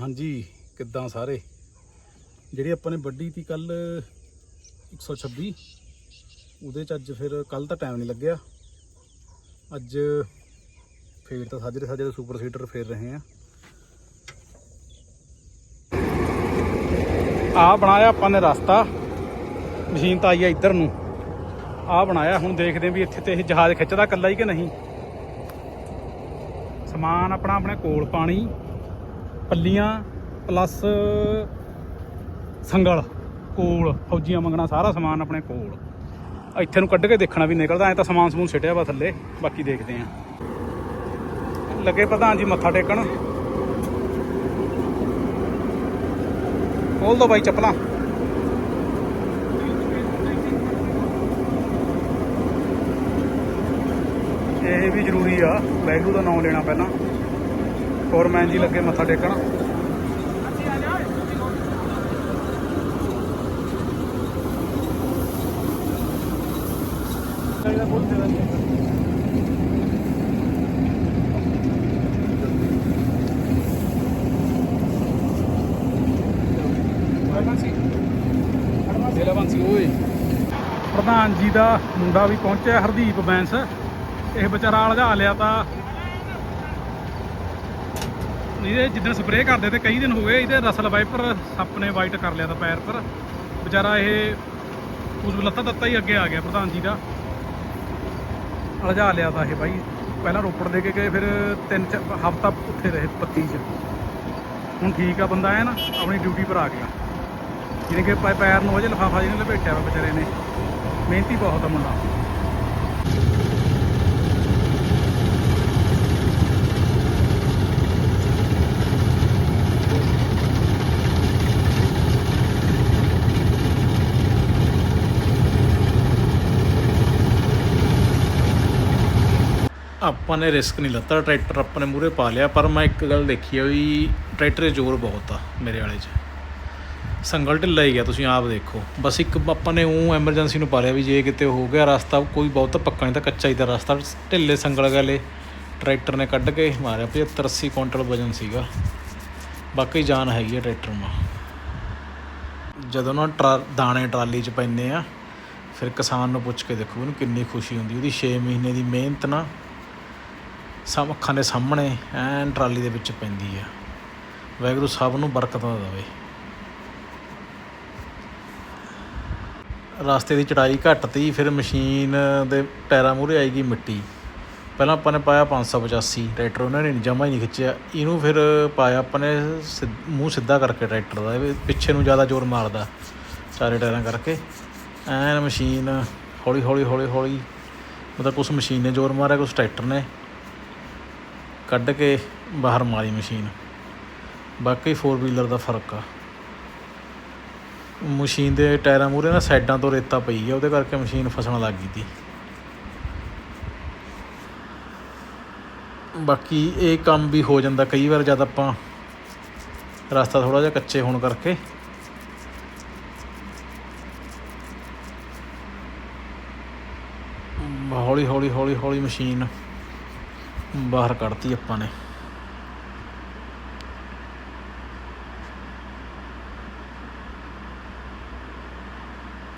ਹਾਂਜੀ, ਕਿੱਦਾਂ ਸਾਰੇ? ਜਿਹੜੀ ਆਪਾਂ ਨੇ ਵੱਡੀ ਤੀ ਕੱਲ 126 ਉਹਦੇ ਚ ਅੱਜ ਫਿਰ ਕੱਲ ਤਾਂ ਟਾਈਮ ਨਹੀਂ ਲੱਗਿਆ। ਅੱਜ ਫੇਰ ਤਾਂ ਸਾਜਰੇ ਸਾਜਰੇ ਸੁਪਰ ਸੀਡਰ ਫੇਰ ਰਹੇ ਆ। ਆ ਬਣਾਇਆ ਆਪਾਂ ਨੇ ਰਸਤਾ। ਮਸ਼ੀਨ ਤਾਂ ਆਈ ਆ ਇੱਧਰ ਨੂੰ। ਆ ਬਣਾਇਆ, ਹੁਣ ਦੇਖਦੇ ਵੀ ਇੱਥੇ ਤੇ ਇਹ ਜਹਾਜ਼ ਖਿੱਚਦਾ ਕੱਲਾ ਹੀ ਕਿ ਨਹੀਂ। ਸਮਾਨ ਆਪਣਾ ਆਪਣੇ ਕੋਲ ਪਾਣੀ। ਪੱਲੀਆਂ ਪਲੱਸ ਸੰਗਲ, ਕੋਲ, ਫੌਜੀਆਂ ਮੰਗਣਾ ਸਾਰਾ ਸਮਾਨ ਆਪਣੇ ਕੋਲ। ਇੱਥੇ ਨੂੰ ਕੱਢ ਕੇ ਦੇਖਣਾ ਵੀ ਨਿਕਲਦਾ, ਐ ਤਾਂ ਸਮਾਨ ਸਮੂਨ ਸਿੱਟਿਆ ਵਾ ਥੱਲੇ, ਬਾਕੀ ਦੇਖਦੇ ਆਂ। ਲੱਗੇ ਪ੍ਰਧਾਨ ਜੀ ਮੱਥਾ ਟੇਕਣ। ਖੋਲ ਦੋ ਬਾਈ ਚੱਪਲਾਂ। ਇਹ ਵੀ ਜ਼ਰੂਰੀ ਆ ਵੈਗਰੂ ਦਾ ਨਾਮ ਲੈਣਾ ਪਹਿਲਾਂ। ਫੋਰਮੈਨ ਜੀ ਲੱਗੇ ਮੱਥਾ ਟੇਕਣ। ਪ੍ਰਧਾਨ ਜੀ ਦਾ ਮੁੰਡਾ ਵੀ ਪਹੁੰਚਿਆ, ਹਰਦੀਪ ਬੈਂਸ। ਇਹ ਵਿਚਾਰਾ ਅਲਝਾ ਲਿਆ ਤਾਂ ਇਹਦੇ ਜਿੱਦਣ ਸਪਰੇਅ ਕਰਦੇ ਤੇ ਕਈ ਦਿਨ ਹੋ ਗਏ, ਇਹਦੇ ਰਸਲ ਵਾਈਪਰ ਸੱਪ ਨੇ ਵਾਈਟ ਕਰ ਲਿਆ ਤਾਂ ਪੈਰ ਪਰ। ਵਿਚਾਰਾ ਇਹ ਉਸ ਲੱਤਾ ਤੱਤਾ ਹੀ ਅੱਗੇ ਆ ਗਿਆ ਪ੍ਰਧਾਨ ਜੀ ਦਾ। ਅਲਝਾ ਲਿਆ ਤਾਂ ਇਹ ਬਾਈ। ਪਹਿਲਾਂ ਰੋਪੜ ਦੇ ਕੇ ਗਏ, ਫਿਰ ਤਿੰਨ ਹਫਤਾ ਉੱਥੇ ਰਹੇ ਪੱਤੀ 'ਚ। ਹੁਣ ਠੀਕ ਆ ਬੰਦਾ ਹੈ ਨਾ ਆਪਣੀ ਡਿਊਟੀ ਪਰ ਆ ਗਿਆ। ਜਿਹਨੇ ਕਿ ਪੈਰ ਨੂੰ ਅਜੇ ਲਫਾਫਾ ਜਿਹਨੇ ਲਪੇਟਿਆ ਵਾ ਵਿਚਾਰੇ ਨੇ। ਮਿਹਨਤੀ ਬਹੁਤ ਆ ਮੁੰਡਾ। ਆਪਾਂ ਨੇ ਰਿਸਕ ਨਹੀਂ ਲੱਤਾ ਟਰੈਕਟਰ ਆਪਾਂ ਨੇ ਮੂਰੇ ਪਾ ਲਿਆ, ਪਰ ਮੈਂ ਇੱਕ ਗੱਲ ਦੇਖੀ ਆ ਵੀ ਟਰੈਕਟਰ ਜ਼ੋਰ ਬਹੁਤ ਆ ਮੇਰੇ ਵਾਲੇ 'ਚ। ਸੰਗਲ ਢਿੱਲਾ ਹੀ ਗਿਆ, ਤੁਸੀਂ ਆਪ ਦੇਖੋ। ਬਸ ਇੱਕ ਆਪਾਂ ਨੇ ਉਹ ਐਮਰਜੈਂਸੀ ਨੂੰ ਪਾ ਲਿਆ ਵੀ ਜੇ ਕਿਤੇ ਹੋ ਗਿਆ ਰਸਤਾ, ਕੋਈ ਬਹੁਤਾ ਪੱਕਾ ਨਹੀਂ ਤਾਂ ਕੱਚਾ ਹੀ ਤਾਂ ਰਸਤਾ। ਢਿੱਲੇ ਸੰਗਲ ਗਾਲੇ ਟਰੈਕਟਰ ਨੇ ਕੱਢ ਕੇ ਮਾਰਿਆ 75 80 ਕੁਇੰਟਲ ਵਜਨ ਸੀਗਾ। ਬਾਕੀ ਜਾਨ ਹੈਗੀ ਆ ਟਰੈਕਟਰ ਮਾ ਜਦੋਂ ਨਾ ਟਰਾ, ਦਾਣੇ ਟਰਾਲੀ 'ਚ ਪੈਂਦੇ ਆ, ਫਿਰ ਕਿਸਾਨ ਨੂੰ ਪੁੱਛ ਕੇ ਦੇਖੋ ਉਹਨੂੰ ਕਿੰਨੀ ਖੁਸ਼ੀ ਹੁੰਦੀ, ਉਹਦੀ 6 ਮਹੀਨੇ ਦੀ ਮਿਹਨਤ ਨਾ ਸਭ ਅੱਖਾਂ ਦੇ ਸਾਹਮਣੇ ਐਨ ਟਰਾਲੀ ਦੇ ਵਿੱਚ ਪੈਂਦੀ ਆ। ਵਾਹਿਗੁਰੂ ਸਭ ਨੂੰ ਬਰਕਤਾਂ ਦੇਵੇ। ਰਸਤੇ ਦੀ ਚੜਾਈ ਘੱਟ ਤੀ, ਫਿਰ ਮਸ਼ੀਨ ਦੇ ਟਾਇਰਾਂ ਮੂਹਰੇ ਆਏਗੀ ਮਿੱਟੀ। ਪਹਿਲਾਂ ਆਪਾਂ ਨੇ ਪਾਇਆ 585 ਟਰੈਕਟਰ ਉਹਨਾਂ ਨੇ ਜਮਾ ਹੀ ਨਹੀਂ ਖਿੱਚਿਆ। ਇਹਨੂੰ ਫਿਰ ਪਾਇਆ ਆਪਾਂ ਨੇ ਸਿੱਧ- ਮੂੰਹ ਸਿੱਧਾ ਕਰਕੇ ਟਰੈਕਟਰ ਦਾ ਪਿੱਛੇ ਨੂੰ ਜ਼ਿਆਦਾ ਜ਼ੋਰ ਮਾਰਦਾ ਚਾਰੇ ਟਾਇਰਾਂ ਕਰਕੇ। ਐਨ ਮਸ਼ੀਨ ਹੌਲੀ ਹੌਲੀ ਹੌਲੀ ਹੌਲੀ ਮਤਲਬ ਕੁਛ ਮਸ਼ੀਨ ਨੇ ਜ਼ੋਰ ਮਾਰਿਆ, ਕੁਛ ਟਰੈਕਟਰ ਨੇ। ਕੱਢ ਕੇ ਬਾਹਰ ਮਾਰੀ ਮਸ਼ੀਨ। ਬਾਕੀ 4 ਵੀਲਰ ਦਾ ਫ਼ਰਕ ਆ। ਮਸ਼ੀਨ ਦੇ ਟਾਇਰਾਂ ਮੂਰੇ ਨਾ ਸਾਈਡਾਂ ਤੋਂ ਰੇਤਾ ਪਈ ਆ, ਉਹਦੇ ਕਰਕੇ ਮਸ਼ੀਨ ਫਸਣ ਲੱਗ ਗਈ ਤੀ ਬਾਕੀ ਇਹ ਕੰਮ ਵੀ ਹੋ ਜਾਂਦਾ, ਕਈ ਵਾਰ ਜਦ ਆਪਾਂ ਰਸਤਾ ਥੋੜਾ ਜਿਹਾ ਕੱਚੇ ਹੋਣ ਕਰਕੇ ਹੌਲੀ ਹੌਲੀ ਹੌਲੀ ਹੌਲੀ ਮਸ਼ੀਨ ਬਾਹਰ ਕੱਢਤੀ ਆਪਾਂ ਨੇ।